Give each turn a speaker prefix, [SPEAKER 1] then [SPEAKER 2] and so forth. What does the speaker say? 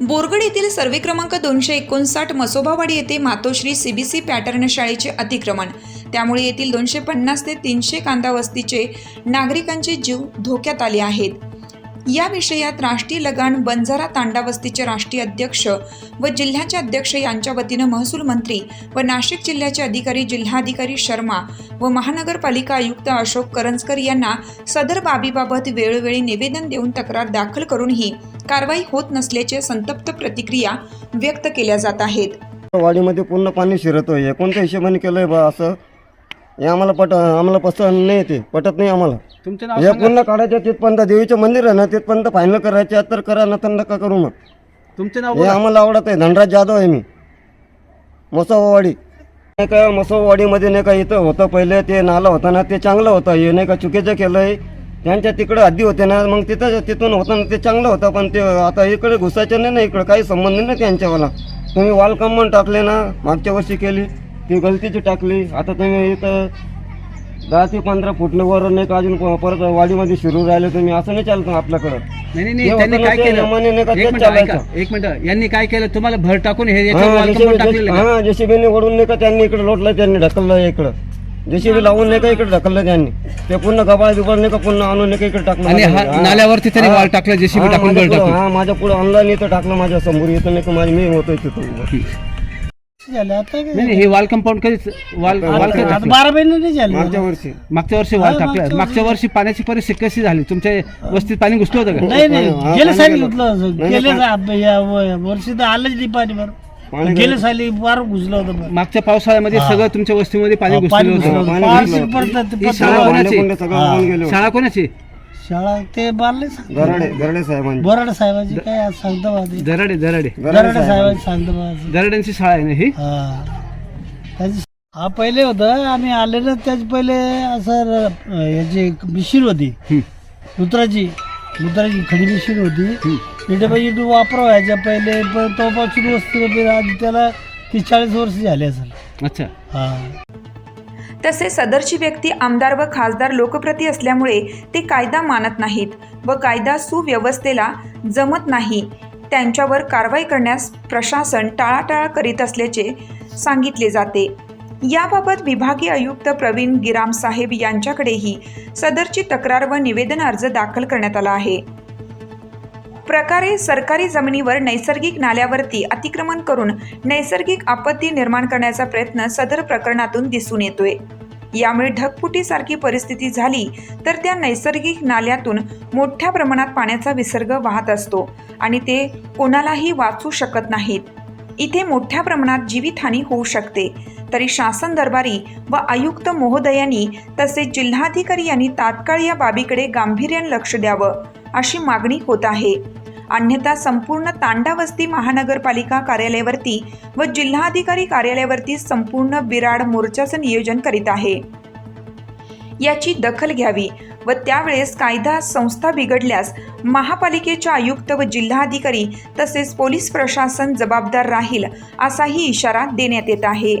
[SPEAKER 1] बोरगड येथील सर्वे क्रमांक दोनशे एकोणसाठ मसोबावाडी येथे मातोश्री सीबीसी पॅटर्न शाळेचे अतिक्रमण. त्यामुळे येथील दोनशे पन्नास ते तीनशे कांदा वस्तीचे नागरिकांचे जीव धोक्यात आले आहेत. या विषयात राष्ट्रीय लगान बंजारा तांडा वस्तीचे राष्ट्रीय अध्यक्ष व जिल्ह्याचे अध्यक्ष यांच्या वतीनं महसूल मंत्री व नाशिक जिल्ह्याचे अधिकारी जिल्हाधिकारी शर्मा व महानगरपालिका आयुक्त अशोक करंजकर यांना सदर बाबीबाबत वेळोवेळी निवेदन देऊन तक्रार दाखल करूनही कारवाई होत नसल्याचे संतप्त प्रतिक्रिया व्यक्त केल्या जात आहेत.
[SPEAKER 2] वाडीमध्ये पूर्ण पाणी शिरतोय. कोणत्या हिशोबाने केलंय बा असं? हे आम्हाला पट आम्हाला पसंत नाही ते पटत नाही आम्हाला.
[SPEAKER 3] तुमचं नाव
[SPEAKER 2] हे पूर्ण काढायचं तिथपर्यंत देवीचं मंदिर आहे ना तिथपर्यंत फायनल करायचे तर करा ना तर नका करू मग.
[SPEAKER 3] तुमचं नाव
[SPEAKER 2] हे
[SPEAKER 3] बोला.
[SPEAKER 2] आम्हाला आवडत आहे धनराज जाधव आहे मी. मसोबावाडी नाही का मसोबावाडीमध्ये नाही का इथं होतं पहिले ते नालं होतं ना ते चांगलं होतं. हे नाही का चुकीचं केलं आहे त्यांच्या तिकडं हद्दी होते ना मग तिथं तिथून होतं ना ते चांगलं होतं पण ते आता इकडे घुसायचं नाही ना इकडं काही संबंध नाही ना त्यांच्यावाला. तुम्ही वाल कंपाऊंड टाकले ना मागच्या वर्षी केली. ती गलतीची टाकली. आता तुम्ही इथं दहा ते पंधरा फुटल्यावर नाही का अजून प- परत वाडीमध्ये शिरू राहिले तुम्ही असं नाही चालतं आपल्याकडं.
[SPEAKER 3] नाही नाही नाही त्यांनी
[SPEAKER 2] होतं ना
[SPEAKER 3] काय
[SPEAKER 2] ते
[SPEAKER 3] केलं?
[SPEAKER 2] नियमाने नाही का
[SPEAKER 3] एक
[SPEAKER 2] तेच
[SPEAKER 3] मिनिट ऐका
[SPEAKER 2] चालायचं.
[SPEAKER 3] एक मिनिट. यांनी काय केलं? तुम्हाला भर टाकून हे याच्यावर
[SPEAKER 2] हा,
[SPEAKER 3] wall
[SPEAKER 2] JCB
[SPEAKER 3] compound टाकलेलं का?
[SPEAKER 2] हा जेसीबीने ओढून नाही का त्यांनी इकडे लोटलं त्यांनी ढकललं इकडं. जेसीबी लावून नाही का इकडे ढकललं त्यांनी. ते पूर्ण गबाळ बिबाळ नाही का पूर्ण आणून नाही का इकडे टाकलं
[SPEAKER 3] आणि हा-
[SPEAKER 2] माझ्या- हा.
[SPEAKER 3] नाल्यावरती त्यांनी wall टाकलं, JCB
[SPEAKER 2] हा,
[SPEAKER 3] टाकून
[SPEAKER 2] माझ्या
[SPEAKER 3] गळ
[SPEAKER 2] पुढं-
[SPEAKER 3] टाकून.
[SPEAKER 2] हा माझ्या पुढे ऑनलाईन इथं टाकलं माझ्यासमोर. इथं नाही का माझी मी होतो तिथं
[SPEAKER 4] झाले आता काय?
[SPEAKER 3] नाही नाही, हे वॉल कंपाऊंड कधीच वॉल वॉल कधी
[SPEAKER 4] आता
[SPEAKER 3] टाकलं?
[SPEAKER 4] बारा महिने नाही झाले
[SPEAKER 2] मागच्या वर्षी
[SPEAKER 3] मागच्या वर्षी वॉल टाकलं
[SPEAKER 4] मागच्या
[SPEAKER 3] वर्षी पाण्याची परिस्थिती कशी झाली तुमच्या वस्तीत पाणी घुसलं होतं का
[SPEAKER 4] नाही साली
[SPEAKER 2] गेलं.
[SPEAKER 4] घेतलं सा- या व- वर्षी तर आलंच नाही पाणी बरं
[SPEAKER 2] पाणी
[SPEAKER 4] गेल्या साली फार घुसलं होतं बरं.
[SPEAKER 3] मागच्या पावसाळ्यामध्ये
[SPEAKER 4] हा.
[SPEAKER 3] सगळं तुमच्या वस्तीमध्ये पाणी
[SPEAKER 4] घुसलं
[SPEAKER 3] होतं.
[SPEAKER 2] पाणी घुसलं.
[SPEAKER 4] ते
[SPEAKER 3] ही शाळा कोणाची?
[SPEAKER 2] भांडे सगळं. वाहून गेले
[SPEAKER 3] शाळा कोणाची
[SPEAKER 4] शाळा ते बारले
[SPEAKER 2] गराडे गराडे साहेबांनी
[SPEAKER 4] बोराड साहेबाची काय आज सांगतो ते
[SPEAKER 3] दराडे. दराडे
[SPEAKER 4] दराड साहेबाची. सांगतो आज.
[SPEAKER 3] दराड्यांची शाळा आहे ना ही?
[SPEAKER 4] हा. त्याची हा पहिले होतं आम्ही आले ना त्याच पहिले असं अं, याची मिशीन होती.
[SPEAKER 3] हं.
[SPEAKER 4] लुत्राची लुत्राची खडी मिशीन होती. इथे पाहिजे इथे वापर व्हायच्या पहिले पण तोपासून वस्तू आधी त्याला तीस चाळीस वर्ष झाले असेल.
[SPEAKER 3] अच्छा.
[SPEAKER 4] हा.
[SPEAKER 1] तसे सदरची व्यक्ती आमदार व खासदार लोकप्रती असल्यामुळे ते कायदा मानत नाहीत व कायदा सुव्यवस्थेला जमत नाही. त्यांच्यावर कारवाई करण्यास प्रशासन टाळाटाळ करीत असल्याचे सांगितले जाते. याबाबत विभागीय आयुक्त प्रवीण गिराम साहेब यांच्याकडेही सदरची तक्रार व निवेदन अर्ज दाखल करण्यात आला आहे. प्रकारे सरकारी जमिनीवर नैसर्गिक नाल्यावरती अतिक्रमण करून नैसर्गिक आपत्ती निर्माण करण्याचा प्रयत्न सदर प्रकरणातून दिसून येतोय. यामुळे ढगफुटीसारखी परिस्थिती झाली तर त्या नैसर्गिक नाल्यातून मोठ्या प्रमाणात पाण्याचा विसर्ग वाहत असतो आणि ते कोणालाही वाचू शकत नाहीत. इथे मोठ्या प्रमाणात जीवितहानी होऊ शकते. तरी शासन दरबारी व आयुक्त महोदयांनी तसेच जिल्हाधिकारी यांनी तात्काळ या बाबीकडे गांभीर्याने लक्ष द्यावं अशी मागणी होत आहे. अन्यथा संपूर्ण तांडावस्ती महानगरपालिका कार्यालयावरती व जिल्हाधिकारी कार्यालयावरती संपूर्ण बिराड मोर्चाचं नियोजन करीत आहे. याची दखल घ्यावी व त्यावेळेस कायदा संस्था बिघडल्यास महापालिकेच्या आयुक्त व जिल्हाधिकारी तसेच पोलीस प्रशासन जबाबदार राहील असाही इशारा देण्यात येत आहे.